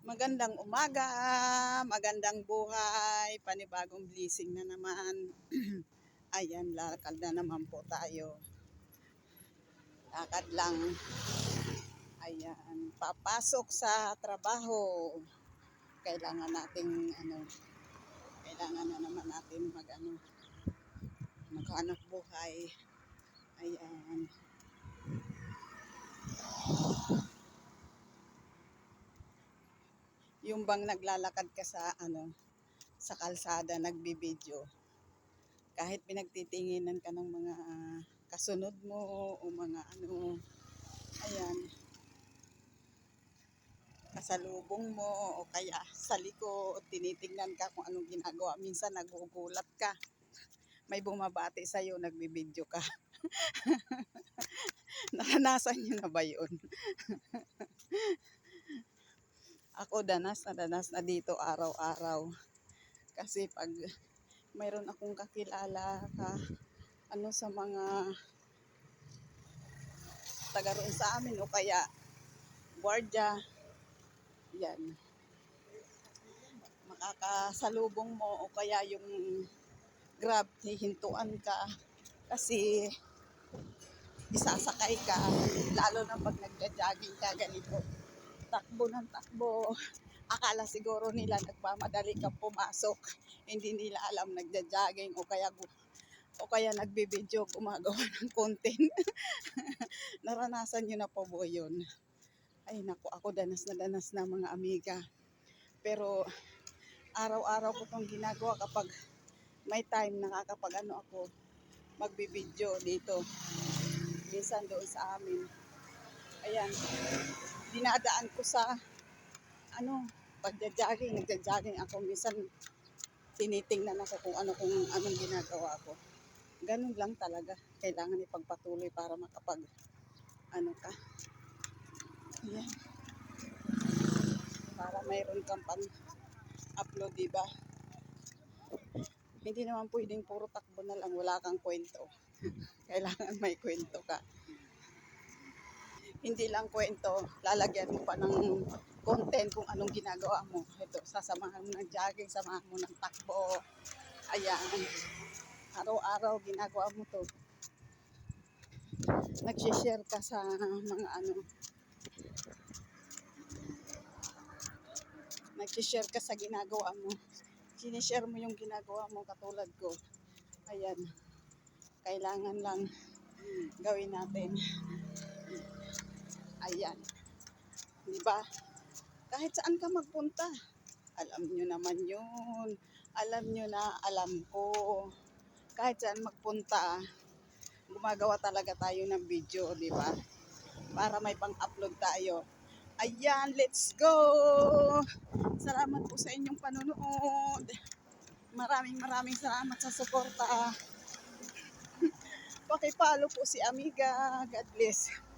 Magandang umaga, magandang buhay, panibagong blessing na naman. Ayan, lakad na naman po tayo. Lakad lang. Ayan, papasok sa trabaho. Kailangan nating ano, kailangan na naman natin mag ano, maghanap buhay. Ayan. Yung bang naglalakad ka sa ano sa kalsada nagbibideo. Kahit pinagtitinginan ka ng mga ah, kasunod mo o mga ano ayan. Kasalubong mo o kaya sa likod tinitingnan ka kung anong ginagawa. Minsan nagugulat ka. May bumabati sa'yo nagbibideo ka. Naranasan niyo na ba yun ako danas na danas na dito araw-araw. Kasi pag mayroon akong kakilala ka ano sa mga taga roon sa amin o kaya gwardiya yan. Makakasalubong mo o kaya yung grab hihintuan ka. Kasi isasakay ka lalo na pag nagja-jogging ka ganito takbo ng takbo. Akala siguro nila nagmamadali ka pumasok. Hindi nila alam nagja-jogging o kaya o kaya nagbibideo gumagawa ng content. Naranasan nyo na po po yun. Ay naku, ako danas na danas na mga amiga. Pero araw-araw ko itong ginagawa kapag may time nakakapag ano ako magbibideo dito. Minsan doon sa amin. Ayan, dinadaan ko sa ano, pagja-jogging, nagja-jogging ako minsan tinitingnan ako kung ano kung anong ginagawa ko. Ganun lang talaga. Kailangan ipagpatuloy para makapag ano ka. Ayan. Para mayroon kang pang upload, di ba? Hindi naman pwedeng puro takbo na lang, wala kang kwento. Kailangan may kwento ka hindi lang kwento, lalagyan mo pa ng content kung anong ginagawa mo. Ito, sasamahan mo ng jogging, samahan mo ng takbo. Ayan. Araw-araw ginagawa mo to. Nagsishare ka sa mga ano. Nagsishare ka sa ginagawa mo. Sinishare mo yung ginagawa mo katulad ko. Ayan. Kailangan lang gawin natin. Ayan. Di ba? Kahit saan ka magpunta. Alam nyo naman yun. Alam nyo na, alam ko. Kahit saan magpunta, gumagawa talaga tayo ng video, di ba? Para may pang-upload tayo. Ayan, let's go! Salamat po sa inyong panonood. Maraming maraming salamat sa suporta. Pakipalo po si Amiga. God bless.